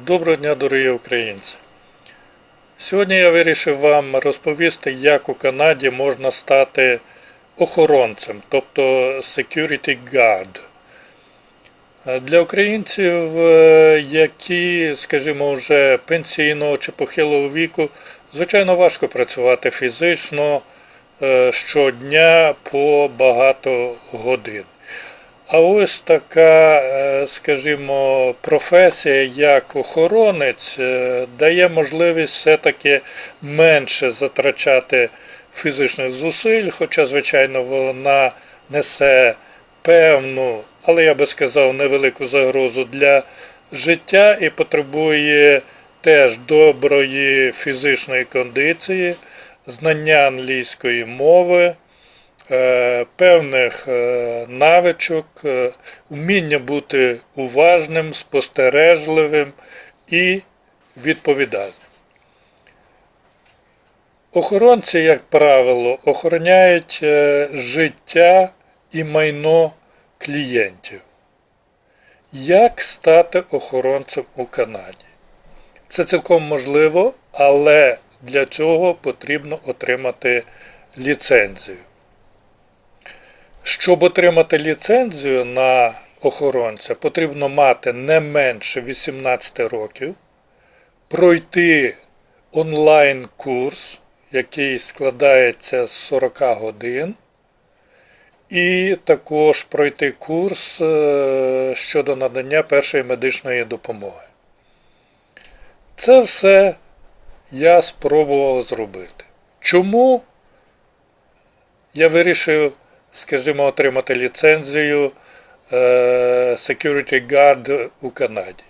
Доброго дня, дорогі українці! Сьогодні я вирішив вам розповісти, як у Канаді можна стати охоронцем, тобто security guard. Для українців, е, які, скажімо, вже пенсійного чи похилого віку, звичайно важко працювати фізично е, щодня по багато годин. А ось така, е, скажімо, професія, як охоронець, е, дає можливість все-таки менше затрачати фізичних зусиль, хоча, звичайно, вона несе певну, але я би сказав, невелику загрозу для життя і потребує теж доброї фізичної кондиції, знання англійської мови певних е, навичок, е, вміння бути уважним, спостережливим і відповідальним. Охоронці, як правило, охороняють е, життя і майно клієнтів. Як стати охоронцем у Канаді? Це цілком можливо, але для цього потрібно отримати ліцензію. Щоб отримати ліцензію на охоронця, потрібно мати не менше 18 років, пройти онлайн-курс, який складається з 40 годин, і також пройти курс е, щодо надання першої медичної допомоги. Це все я спробував зробити. Чому я вирішив скажімо, отримати ліцензію е, Security Guard у Канаді.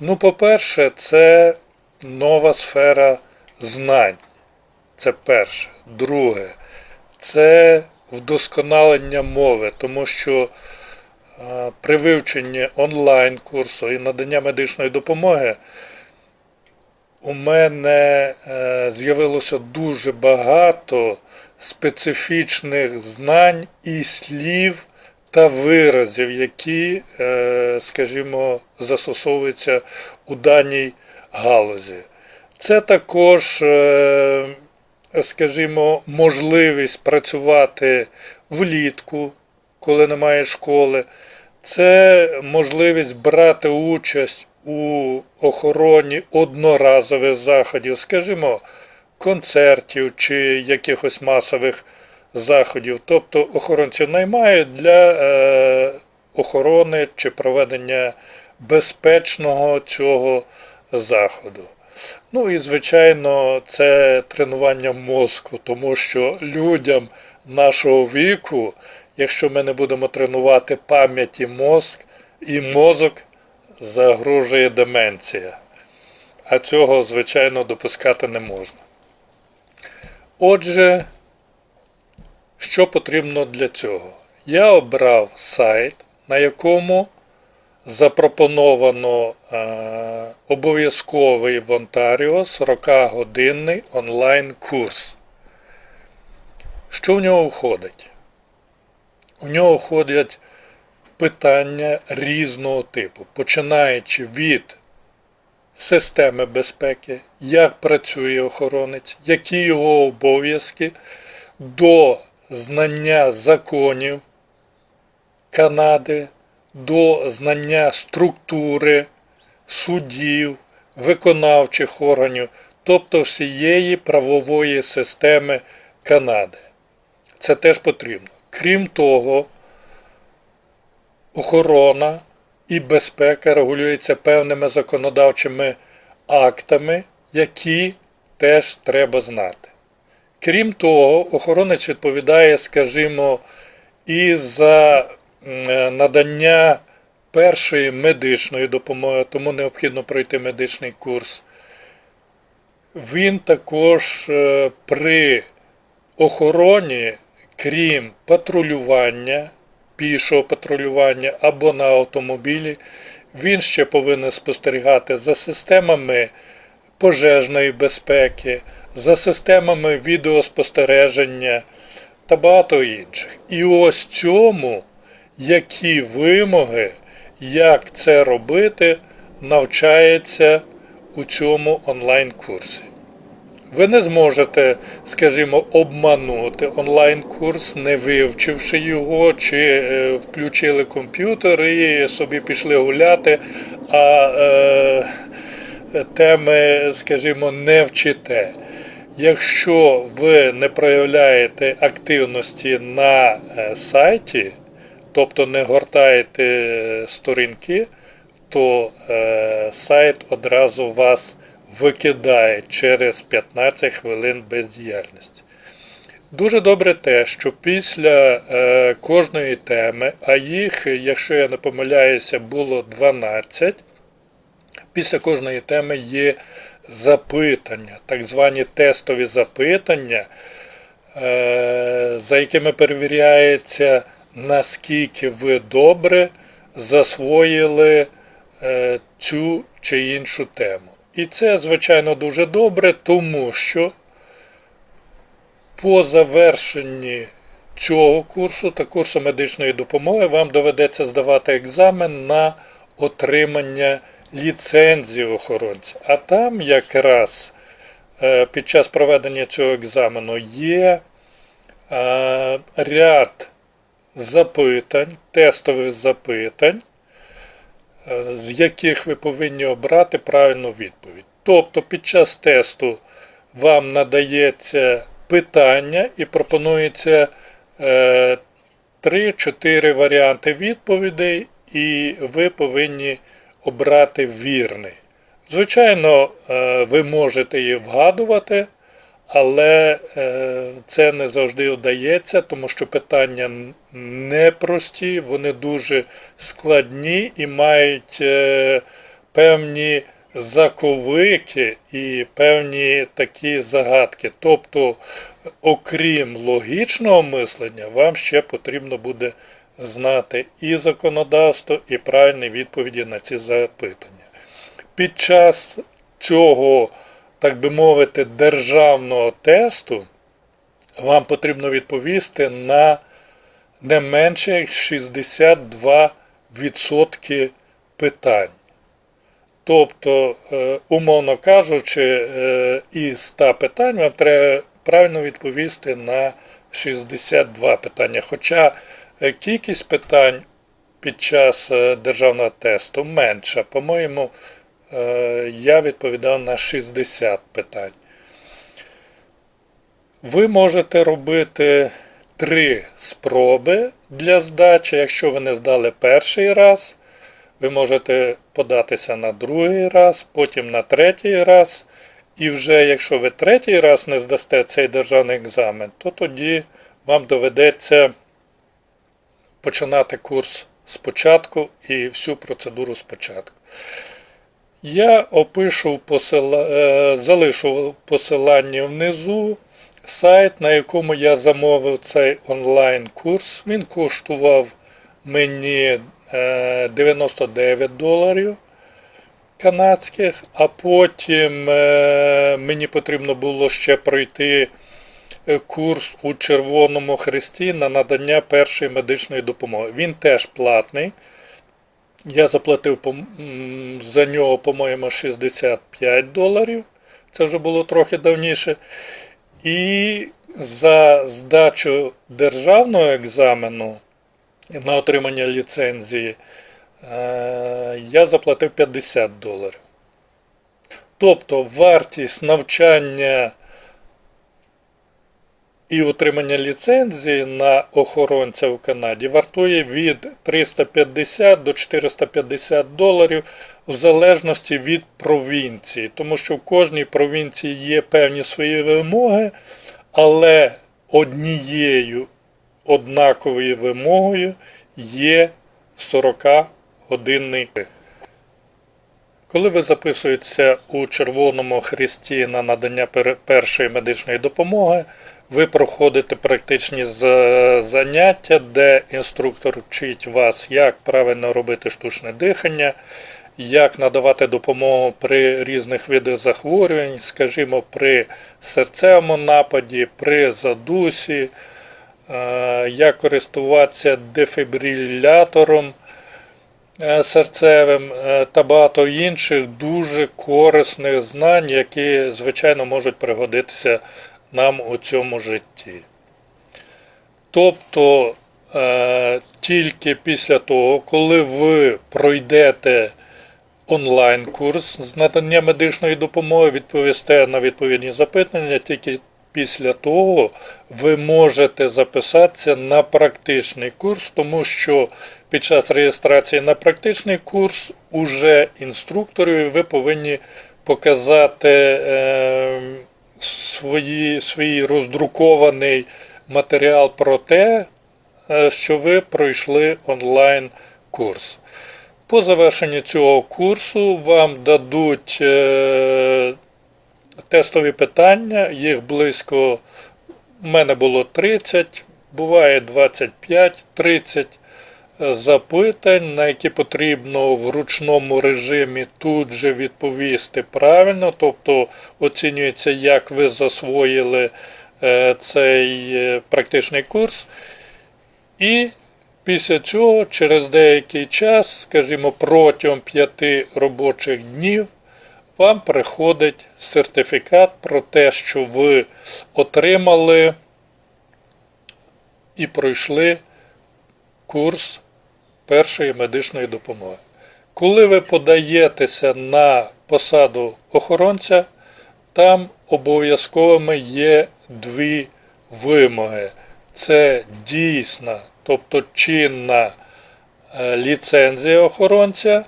Ну, по-перше, це нова сфера знань. Це перше. Друге, це вдосконалення мови, тому що е, при вивченні онлайн курсу і надання медичної допомоги у мене е, з'явилося дуже багато специфічних знань і слів та виразів, які, е, скажімо, застосовуються у даній галузі. Це також, е, скажімо, можливість працювати влітку, коли немає школи. Це можливість брати участь у охороні одноразових заходів, скажімо, концертів чи якихось масових заходів. Тобто охоронців наймають для е, охорони чи проведення безпечного цього заходу. Ну і, звичайно, це тренування мозку, тому що людям нашого віку, якщо ми не будемо тренувати пам'ять і мозк, і мозок загрожує деменція. А цього, звичайно, допускати не можна. Отже, що потрібно для цього? Я обрав сайт, на якому запропоновано е, обов'язковий в Онтаріо 40-годинний онлайн-курс. Що в нього входить? У нього входять питання різного типу, починаючи від системи безпеки, як працює охоронець, які його обов'язки до знання законів Канади, до знання структури судів, виконавчих органів, тобто всієї правової системи Канади. Це теж потрібно. Крім того, охорона і безпека регулюється певними законодавчими актами, які теж треба знати. Крім того, охоронець відповідає, скажімо, і за е, надання першої медичної допомоги, тому необхідно пройти медичний курс. Він також е, при охороні, крім патрулювання, пішого патрулювання або на автомобілі, він ще повинен спостерігати за системами пожежної безпеки, за системами відеоспостереження та багато інших. І ось цьому, які вимоги, як це робити, навчається у цьому онлайн-курсі. Ви не зможете, скажімо, обманути онлайн-курс, не вивчивши його, чи е, включили комп'ютер і собі пішли гуляти, а е, теми, скажімо, не вчите. Якщо ви не проявляєте активності на е, сайті, тобто не гортаєте е, сторінки, то е, сайт одразу вас викидає через 15 хвилин бездіяльності. Дуже добре те, що після е, кожної теми, а їх, якщо я не помиляюся, було 12, після кожної теми є запитання, так звані тестові запитання, е, за якими перевіряється, наскільки ви добре засвоїли е, цю чи іншу тему. І це, звичайно, дуже добре, тому що по завершенні цього курсу та курсу медичної допомоги вам доведеться здавати екзамен на отримання ліцензії охоронця. А там якраз е, під час проведення цього екзамену є е, ряд запитань, тестових запитань, з яких ви повинні обрати правильну відповідь. Тобто під час тесту вам надається питання і пропонується е, 3-4 варіанти відповідей, і ви повинні обрати вірний. Звичайно, е, ви можете її вгадувати, але е, це не завжди вдається, тому що питання непрості, вони дуже складні і мають е, певні заковики і певні такі загадки. Тобто, окрім логічного мислення, вам ще потрібно буде знати і законодавство, і правильні відповіді на ці запитання. Під час цього, так би мовити, державного тесту вам потрібно відповісти на не менше як 62% питань. Тобто, е, умовно кажучи, е, із 100 питань вам треба правильно відповісти на 62 питання. Хоча е, кількість питань під час державного тесту менша. По-моєму, я відповідав на 60 питань. Ви можете робити три спроби для здачі, якщо ви не здали перший раз. Ви можете податися на другий раз, потім на третій раз. І вже якщо ви третій раз не здасте цей державний екзамен, то тоді вам доведеться починати курс спочатку і всю процедуру спочатку. Я опишу посила... Е, залишу посилання внизу сайт, на якому я замовив цей онлайн-курс. Він коштував мені 99 е, доларів канадських, а потім е, мені потрібно було ще пройти курс у Червоному Хресті на надання першої медичної допомоги. Він теж платний. Я заплатив за нього, по-моєму, 65 доларів. Це вже було трохи давніше. І за здачу державного екзамену на отримання ліцензії е, я заплатив 50 доларів. Тобто вартість навчання і отримання ліцензії на охоронця в Канаді вартує від 350 до 450 доларів в залежності від провінції, тому що в кожній провінції є певні свої вимоги, але однією однаковою вимогою є 40-годинний. Коли ви записуєтеся у Червоному Хресті на надання першої медичної допомоги, ви проходите практичні заняття, де інструктор вчить вас, як правильно робити штучне дихання, як надавати допомогу при різних видах захворювань, скажімо, при серцевому нападі, при задусі. Е, як користуватися дефібрилятором, е, серцевим е, та багато інших дуже корисних знань, які, звичайно, можуть пригодитися нам у цьому житті. Тобто е, тільки після того, коли ви пройдете онлайн-курс з надання медичної допомоги, відповісте на відповідні запитання, тільки після того ви можете записатися на практичний курс, тому що під час реєстрації на практичний курс уже інструктору ви повинні показати е, свої, свій роздрукований матеріал про те, е, що ви пройшли онлайн курс. По завершенню цього курсу вам дадуть е, тестові питання, їх близько, в мене було 30, буває 25-30 запитань, на які потрібно в ручному режимі тут же відповісти правильно, тобто оцінюється, як ви засвоїли е, цей е, практичний курс. І після цього, через деякий час, скажімо, протягом 5 робочих днів, вам приходить сертифікат про те, що ви отримали і пройшли курс першої медичної допомоги. Коли ви подаєтеся на посаду охоронця, там обов'язковими є дві вимоги. Це дійсна, тобто чинна е, ліцензія охоронця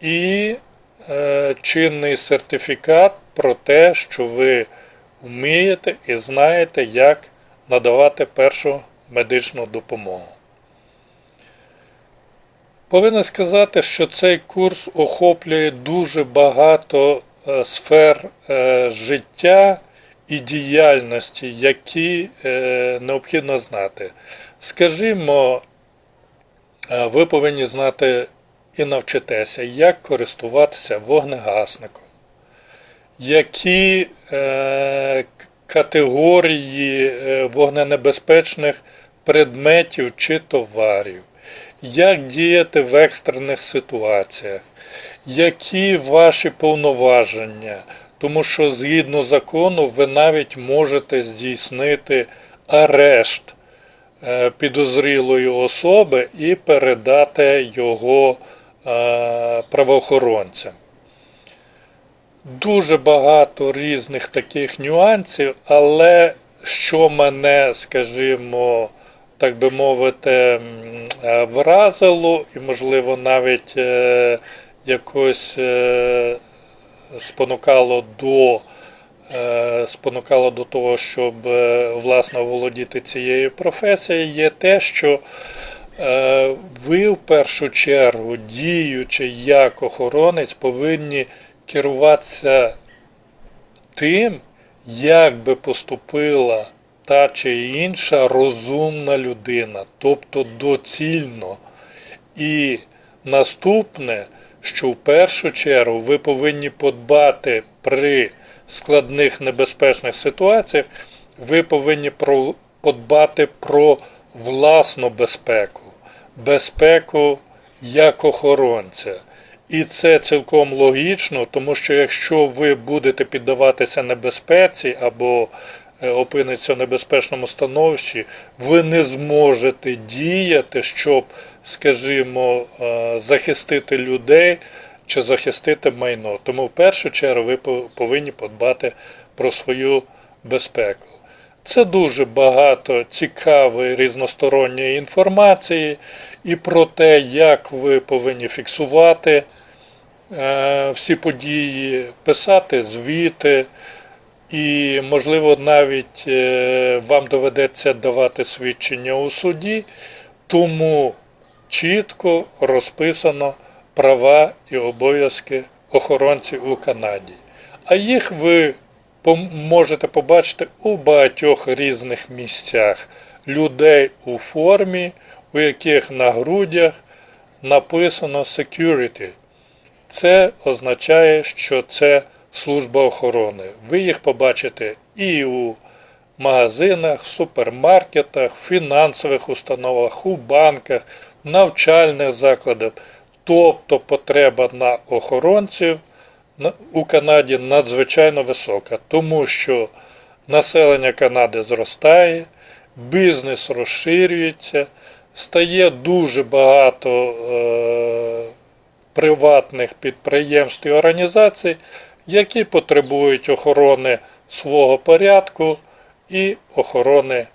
і е, чинний сертифікат про те, що ви вмієте і знаєте, як надавати першу медичну допомогу. Повинен сказати, що цей курс охоплює дуже багато е, сфер е, життя і діяльності, які е, необхідно знати. Скажімо, ви повинні знати і навчитеся, як користуватися вогнегасником, які категорії вогненебезпечних предметів чи товарів, як діяти в екстрених ситуаціях, які ваші повноваження, тому що згідно закону ви навіть можете здійснити арешт е, підозрілої особи і передати його е, правоохоронцям. Дуже багато різних таких нюансів, але що мене, скажімо, так би мовити, вразило і, можливо, навіть е, якось е, спонукало до, е, спонукало до того, щоб е, власне володіти цією професією, є те, що е, ви в першу чергу, діючи як охоронець, повинні керуватися тим, як би поступила та чи інша розумна людина, тобто доцільно. І наступне, що в першу чергу ви повинні подбати при складних небезпечних ситуаціях, ви повинні подбати про власну безпеку, безпеку як охоронця. І це цілком логічно, тому що якщо ви будете піддаватися небезпеці або опиниться в небезпечному становищі, ви не зможете діяти, щоб, скажімо, е, захистити людей чи захистити майно. Тому в першу чергу ви повинні подбати про свою безпеку. Це дуже багато цікавої різносторонньої інформації і про те, як ви повинні фіксувати е, всі події, писати звіти, і, можливо, навіть е, вам доведеться давати свідчення у суді, тому чітко розписано права і обов'язки охоронців у Канаді. А їх ви можете побачити у багатьох різних місцях людей у формі, у яких на грудях написано security. Це означає, що це служба охорони. Ви їх побачите і у магазинах, супермаркетах, фінансових установах, у банках, навчальних закладах. Тобто потреба на охоронців у Канаді надзвичайно висока, тому що населення Канади зростає, бізнес розширюється, стає дуже багато е, приватних підприємств і організацій, які потребують охорони свого порядку і охорони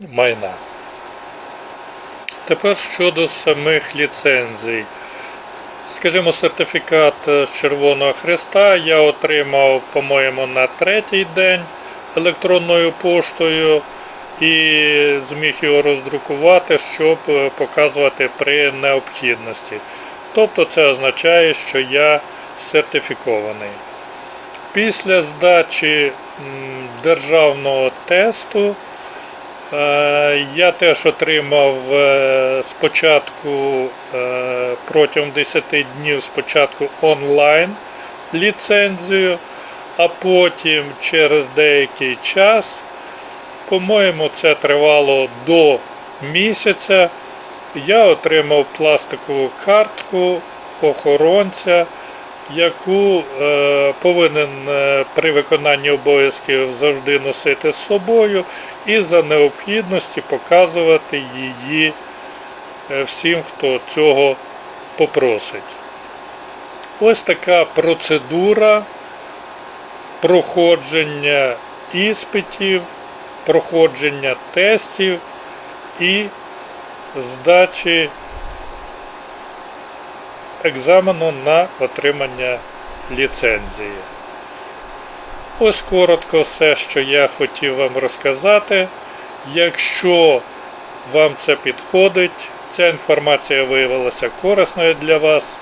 майна. Тепер щодо самих ліцензій. Скажімо, сертифікат з Червоного Христа я отримав, по-моєму, на третій день електронною поштою і зміг його роздрукувати, щоб е, показувати при необхідності. Тобто це означає, що я сертифікований. Після здачі державного тесту Е, Я теж отримав е, спочатку е, протягом 10 днів спочатку онлайн ліцензію, а потім через деякий час, по-моєму, це тривало до місяця, я отримав пластикову картку охоронця, яку е, повинен е, при виконанні обов'язків завжди носити з собою і за необхідності показувати її е, всім, хто цього попросить. Ось така процедура проходження іспитів, проходження тестів і здачі екзамену на отримання ліцензії. Ось коротко все, що я хотів вам розказати. Якщо вам це підходить, ця інформація виявилася корисною для вас,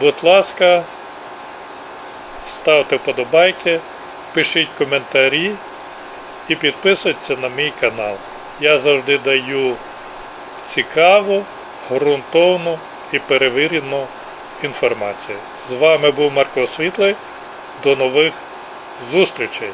будь ласка, ставте вподобайки, пишіть коментарі і підписуйтесь на мій канал. Я завжди даю цікаву, ґрунтовну і перевірену інформацію. З вами був Марко Світлий. До нових зустрічей!